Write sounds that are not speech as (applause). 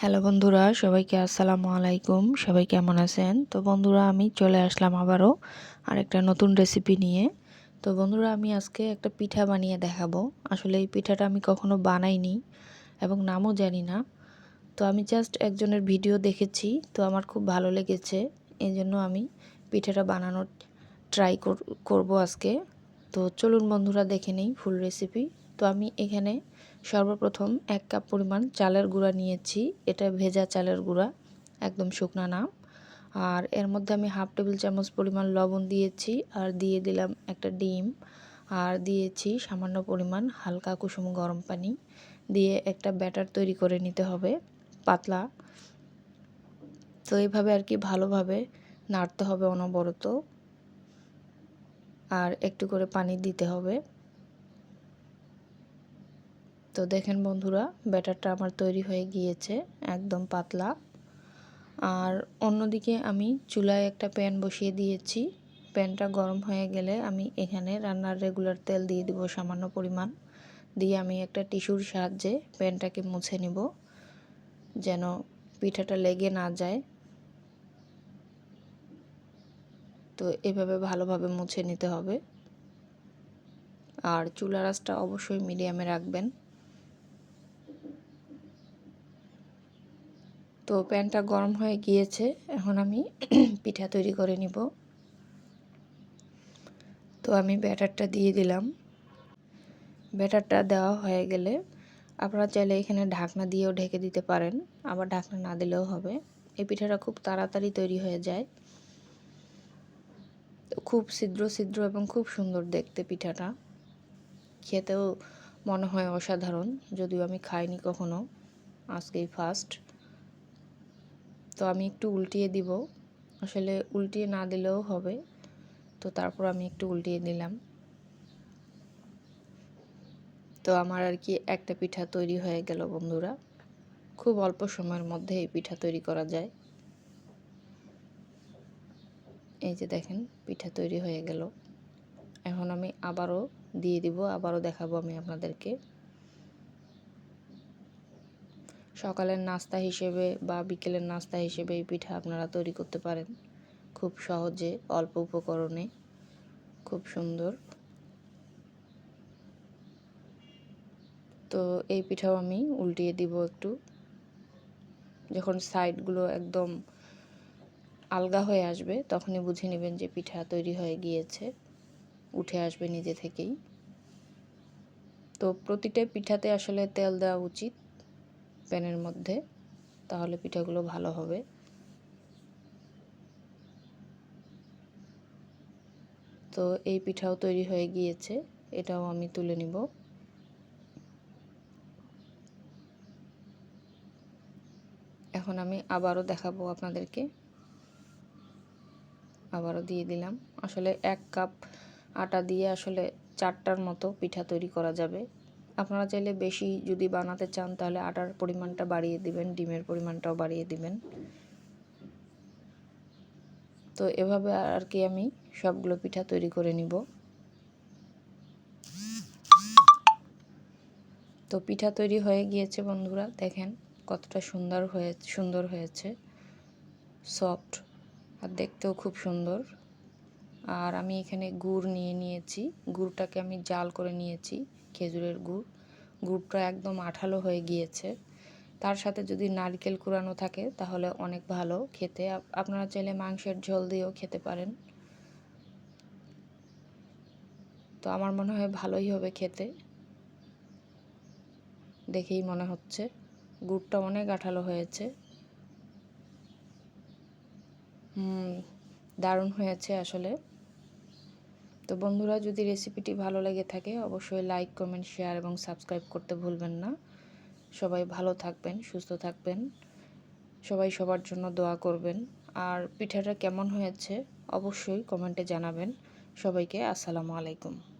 Hello বন্ধুরা, সবাইকে আসসালামু আলাইকুম। সবাই কেমন আছেন? তো বন্ধুরা, আমি চলে আসলাম আবারও আরেকটা নতুন রেসিপি নিয়ে। তো বন্ধুরা, আমি আজকে একটা পিঠা বানিয়ে দেখাবো। আসলে এই পিঠাটা আমি কখনো বানাইনি এবং নামও জানি না। তো আমি জাস্ট একজনের ভিডিও দেখেছি, তো আমার খুব ভালো লেগেছে। এই জন্য আমি পিঠাটা বানানোর ট্রাই করব আজকে। তো চলুন বন্ধুরা, দেখে নেই ফুল রেসিপি তো আমি এখানে সর্বপ্রথম এক কাপ পরিমাণ চালের গুঁড়া নিয়েছি। এটা ভেজা চালের গুঁড়া, একদম শুকনা না আর এর মধ্যে আমি হাফ টেবিল চামচ পরিমাণ লবণ দিয়েছি আর দিয়ে দিলাম একটা ডিম। আর দিয়েছি সামান্য পরিমাণ হালকা কুসুম গরম পানি দিয়ে একটা ব্যাটার তৈরি করে নিতে হবে, পাতলা। তো এইভাবে আর কি ভালোভাবে নাড়তে হবে অনবরত। আর একটু করে পানি দিতে হবে। তো দেখেন বন্ধুরা, ব্যাটারটা আমার তৈরি হয়ে গিয়েছে একদম পাতলা। আর অন্যদিকে আমি চুলায় একটা প্যান বসিয়ে দিয়েছি। প্যানটা গরম হয়ে গেলে আমি এখানে রান্নার রেগুলার তেল দিয়ে দিব সামান্য পরিমাণ। দিয়ে আমি একটা টিস্যুর সাহায্যে প্যানটাকে মুছে নিব, যেন পিঠাটা লেগে না যায়। তো এভাবে ভালোভাবে মুছে নিতে হবে। আর চুলা রাসটা অবশ্যই মিডিয়ামে রাখবেন। তো প্যানটা গরম হয়ে গিয়েছে, এখন আমি (clears throat) পিঠা তৈরি করে নিব। তো আমি ব্যাটারটা দিয়ে দিলাম। ব্যাটারটা দেওয়া হয়ে গেলে আপনারা চাইলে এখানে ঢাকনা দিয়েও ঢেকে দিতে পারেন, আবার ঢাকনা না দিলেও হবে। এই পিঠাটা খুব তাড়াতাড়ি তৈরি হয়ে যায়। খুব ছিদ্র ছিদ্র এবং খুব সুন্দর দেখতে পিঠাটা। খেতেও মনে হয় অসাধারণ, যদিও আমি খাইনি কখনো। আজকেই ফার্স্ট তো আমি একটু উল্টিয়ে দিব। আসলে উল্টিয়ে না দিলেও হবে। তো তারপর আমি একটু উল্টিয়ে দিলাম। তো আমার আর কি একটা পিঠা তৈরি হয়ে গেল বন্ধুরা। খুব অল্প সময়ের মধ্যে এই পিঠা তৈরি করা যায়। এই যে দেখেন, পিঠা তৈরি হয়ে গেল। এখন আমি আবারও দিয়ে দিব, আবারও দেখাবো আমি আপনাদেরকে। সকালের নাস্তা হিসেবে বা বিকেলের নাস্তা হিসেবে এই পিঠা আপনারা তৈরি করতে পারেন। খুব সহজে, অল্প উপকরণে। খুব সুন্দর। তো এই পিঠাও আমি উল্টিয়ে দিব একটু। যখন সাইডগুলো একদম আলগা হয়ে আসবে, তখনই বুঝে নেবেন যে পিঠা তৈরি হয়ে গিয়েছে। উঠে আসবে নিজে থেকেই। তো প্রতিটা পিঠাতে আসলে তেল দেওয়া উচিত। প্যানের মধ্যে, তাহলে পিঠাগুলো ভালো হবে। তো এই পিঠাও তৈরি হয়ে গিয়েছে, এটাও আমি তুলে নিব। এখন আমি আবারও দেখাবো আপনাদেরকে। আবারও দিয়ে দিলাম। আসলে এক কাপ আটা দিয়ে আসলে চারটার মতো পিঠা তৈরি করা যাবে। আপনারা চাইলে বেশি যদি বানাতে চান, তাহলে আটার পরিমাণটা বাড়িয়ে দিবেন, ডিমের পরিমাণটাও বাড়িয়ে দিবেন। তো এভাবে আর কি আমি সবগুলো পিঠা তৈরি করে নিব। তো পিঠা তৈরি হয়ে গিয়েছে বন্ধুরা, দেখেন কতটা সুন্দর হয়ে, সুন্দর হয়েছে। সফট আর দেখতেও খুব সুন্দর। আর আমি এখানে গুড় নিয়ে নিয়েছি, গুড়টাকে আমি জাল করে নিয়েছি। খেজুরের গুড়। গুড়টা একদম আঠালো হয়ে গিয়েছে। তার সাথে যদি নারকেল কুড়ানো থাকে, তাহলে অনেক ভালো খেতে। আপনারা চাইলে মাংসের ঝোল দিয়েও খেতে পারেন। তো আমার মনে হয় ভালোই হবে খেতে। দেখেই মনে হচ্ছে। গুড়টা অনেক আঠালো হয়েছে। হুম, দারুণ হয়েছে আসলে। তো বন্ধুরা, যদি রেসিপিটি ভালো লেগে থাকে, অবশ্যই লাইক কমেন্ট শেয়ার এবং সাবস্ক্রাইব করতে ভুলবেন না। সবাই ভালো থাকবেন, সুস্থ থাকবেন। সবাই সবার জন্য দোয়া করবেন। আর পিঠাটা কেমন হয়েছে, অবশ্যই কমেন্টে জানাবেন। সবাইকে আসসালামু আলাইকুম।